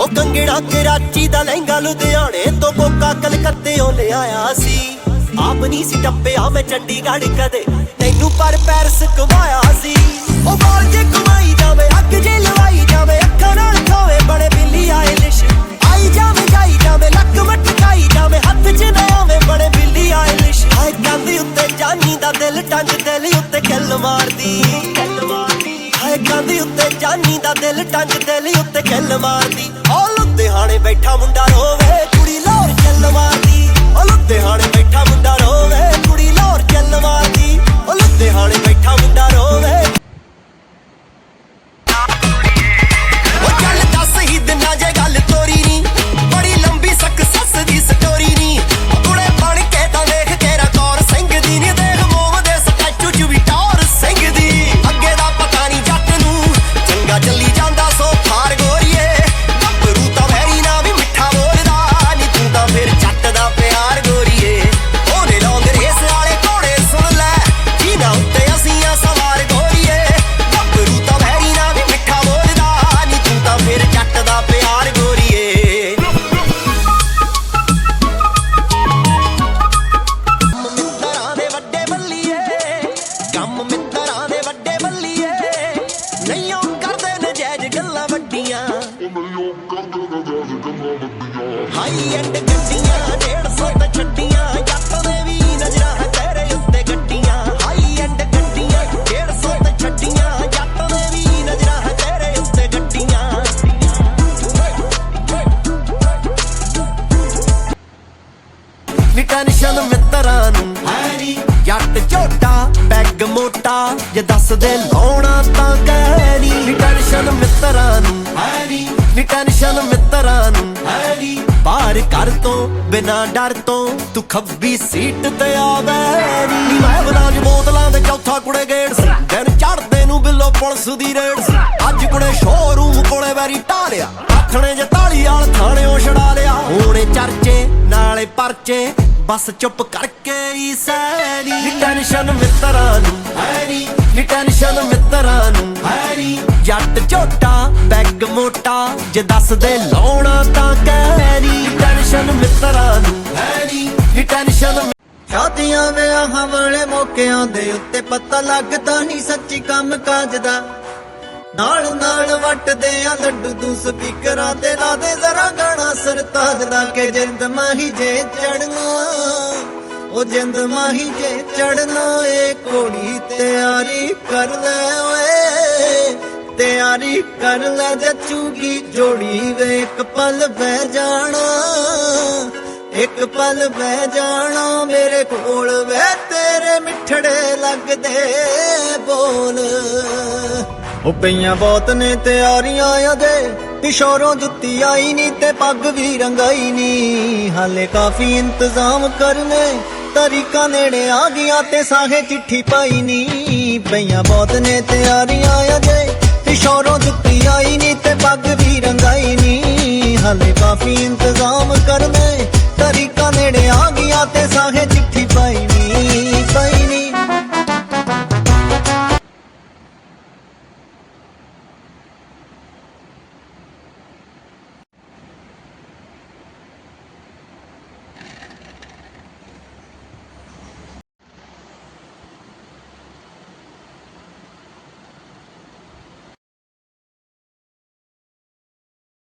ਉਹ ਕੰਗੜਾ ਕਰਾਚੀ ਦਾ ਲਹਿੰਗਾ ਲੁਧਿਆਣੇ ਤੋਂ ਕੋਕਾ ਕਲਕੱਤੇ ਕਲਕੱਤੇੋਂ ਲਿਆਇਆ ਸੀ। ਆਪ ਨਹੀਂ ਸੀ ਟੱਪਿਆ, ਮੈਂ ਚੰਡੀਗੜ੍ਹ ਕਦੇ। ਤੈਨੂੰ ਪਰ ਪੈਰਸ ਕਮਾਇਆ ਸੀ। ਉਹ ਬਾਲ ਜੇ ਕਮਾਈ ਹਾਏ ਉੱਤੇ ਜਾਨੀ ਦਾ ਦਿਲ ਟੰਗ ਦਿਲ ਉੱਤੇ ਕਿੱਲ ਮਾਰਦੀ। ਉਹ ਲੁਧਿਆਣੇ ਬੈਠਾ ਮੁੰਡਾ ਰੋਵੇ, ਕੁੜੀ ਲਾਹੌਰ ਚੱਲ ਮਾਰਦੀ। ਉਹ ਲੁਧਿਆਣੇ ਵੱਡੀਆਂ। ਹਾਈ ਐਂਡ ਗੱਡੀਆਂ 150 ਤੇ ਛੱਡੀਆਂ। ਜੱਟ ਦੇ ਵੀ ਨਜ਼ਰਾਂ ਤੇਰੇ ਉੱਤੇ ਗੱਡੀਆਂ। ਹਾਈ ਐਂਡ ਗੱਡੀਆਂ 150 ਤੇ ਛੱਡੀਆਂ। ਜੱਟ ਦੇ ਵੀ ਨਜ਼ਰਾਂ ਤੇਰੇ ਉੱਤੇ ਗੱਡੀਆਂ। ਨੀ ਟੈਨਸ਼ਨ ਮਿੱਤਰਾਂ ਨੂੰ। ਹੈਰੀ। ਜੱਟ ਝੋਟਾ ਬੈਗ ਮੋਟਾ ਜੇ ਦੱਸ ਨੀ ਟੈਨਸ਼ਨ ਮਿੱਤਰਾਂ ਨੂੰ। ਹੈਰੀ ਬਾਹਰ ਘਰ ਤੋਂ ਬਿਨਾ ਡਰ ਤੋਂ ਤੂੰ ਖੱਬੀ ਸੀਟ ਤੇ ਆਵੇ ਨੀ ਮੈਂ ਬਲਾਂਜ ਬੋਤਲਾਂ ਦੇ ਚੌਥਾ ਕੁੜੇ ਗੇੜ ਸੀ। ਦਿਨ ਚੜਦੇ ਨੂੰ ਬਿੱਲੋ ਪੁਲਿਸ ਦੀ ਰੇਡ ਸੀ। ਅੱਜ ਕੁੜੇ ਸ਼ੋਰੂਮ ਕੋਲੇ ਵੈਰੀ ਢਾਲਿਆ। ਆਥਣੇ ਜੇ ਢਾਲੀ ਵਾਲ ਥਾਣਿਓਂ ਛੜਾ ਲਿਆ। ਹੋਣੇ ਚਰਚੇ ਨਾਲੇ ਪਰਚੇ ਬਸ ਚੁੱਪ ਕਰਕੇ ਹੀ ਸੈਰੀ ਟੈਨਸ਼ਨ ਮਿੱਤਰਾਂ ਨੂੰ। ਹੈਰੀ ਨੀ ਟੈਨਸ਼ਨ ਮਿੱਤਰਾਂ ਨੂੰ। ਹੈਰੀ ਜੱਟ ਝੋਟਾ ਬੈਗ ਮੋਟਾ ਜੇ ਦੱਸ ਦੇ ਲਾਉਣਾ ਤਾਂ ਕਹਿਰੀ ਨੀ। ਟੈਨਸ਼ਨ ਮਿੱਤਰਾਂ ਨੂੰ। ਹੈਰੀ ਨੀ। ਟੈਨਸ਼ਨ ਸ਼ਾਦੀਆਂ ਵਿਆਹਾਂ ਵਾਲੇ ਮੌਕਿਆਂ ਦੇ ਉੱਤੇ ਪਤਾ ਲੱਗਦਾ ਨਹੀਂ ਸੱਚੀ ਕੰਮ ਕਾਜ ਦਾ। ਨਾਲ ਨਾਲ ਵੱਟਦੇ ਆ ਲੱਡੂ ਤੂੰ ਸਪੀਕਰਾਂ ਤੇ ਲਾ ਦੇ ਜ਼ਰਾ ਗਾਣਾ ਸਰਤਾਜ ਦਾ ਕਿ ਜਿੰਦ ਮਾਹੀ ਜੇ ਚੜਨਾ ਉਹ ਜਿੰਦ ਮਾਹੀ ਜੇ ਚੜਨਾ ਏ ਕੋੜੀ ਤਿਆਰੀ ਕਰ ਲੈ ਓਏ। ਤਿਆਰੀ ਕਰ ਲੈ ਜੱਚੂਗੀ ਜੋੜੀ ਵੇ, ਇੱਕ ਪਲ ਬਹਿ ਜਾਣਾ, ਇੱਕ ਪਲ ਬਹਿ ਜਾਣਾ ਮੇਰੇ ਕੋਲ ਵੇ, ਤੇਰੇ ਮਿੱਠੜੇ ਲੱਗਦੇ ਬੋਲ। ਉਹ ਪਈਆਂ ਬਹੁਤ ਨੇ ਤਿਆਰੀਆਂ ਅਜੇ ਕਿਸ਼ੋਰੋਂ ਜੁੱਤੀ ਆਈ ਨਹੀਂ ਤੇ ਪੱਗ ਵੀ ਰੰਗਾਈ ਨਹੀਂ ਹਾਲੇ ਕਾਫੀ ਇੰਤਜ਼ਾਮ ਕਰਨੇ ਤਰੀਕਾ ਨੇੜੇ ਆ ਗਿਆ ਤੇ ਸਾਹੇ ਚਿੱਠੀ ਪਾਈ ਨੀ। ਪਈਆਂ ਬਹੁਤ ਨੇ ਤਿਆਰੀਆਂ ਅਜੇ ਕਿਸ਼ੋਰੋਂ ਜੁੱਤੀ ਆਈ ਨੀ ਤੇ ਪੱਗ ਵੀ ਰੰਗਾਈ ਨੀ। ਹਾਲੇ ਕਾਫੀ ਇੰਤਜ਼ਾਮ ਕਰਨੇ ਤਰੀਕਾ ਨੇੜੇ ਆ ਗਿਆ ਤੇ ਸਾਹੇ